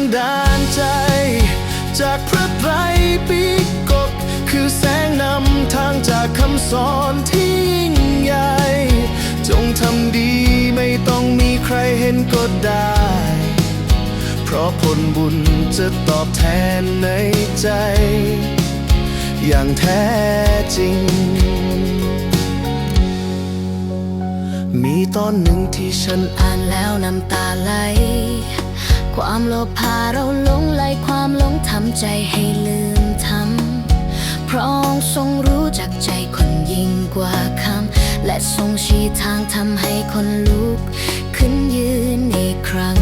นดาลใจ จากพระไตรปิฎกคือแสงนำทางจากคำสอนที่ยิ่งใหญ่ จงทำดีไม่ต้องมีใครเห็นก็ได้ เพราะผลบุญจะตอบแทนในใจ อย่างแท้จริง มีตอนหนึ่งที่ฉันอ่านแล้วน้ำตาไหล ความโลภพาเราหลงไหลความหลงทำใจให้ลืมทำเพราะองค์ทรงรู้จักใจคนยิ่งกว่าคำและทรงชี้ทางทำให้คนลุก ขึ้นยืนอีกครั้ง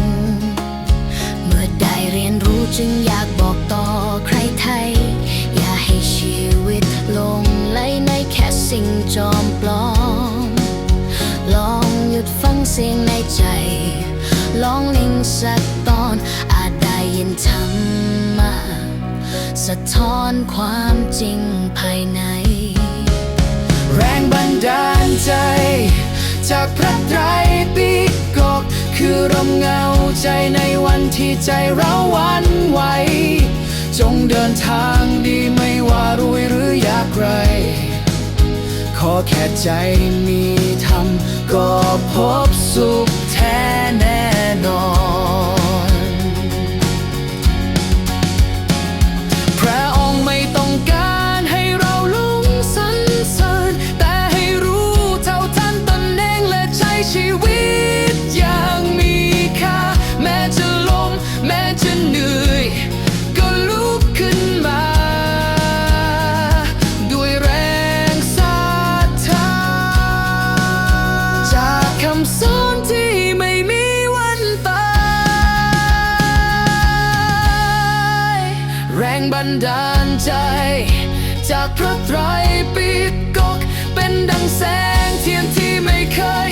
เมื่อได้เรียนรู้จึงอยากบอกต่อใครไทย อย่าให้ชีวิตหลงไหลในแค่สิ่งจอมปลอม ลองหยุดฟังเสียงในใจ ลองนิ่งสักตอน อาจได้ยินธรรมะสะท้อนความจริงภายใน แรงบันดาลใจ จากพระไตรปิฎกคือลมเงาใจในวันที่ใจเราหวันไหว จงเดินทางดีไม่ว่ารวยหรืออยากไร ขอแค่ใจมีธรรมก็พบสุขแท้แน่ รงบันดาลใจ จากพระไตรปิฎกเป็นดังแสงเทียนที่ไม่เคย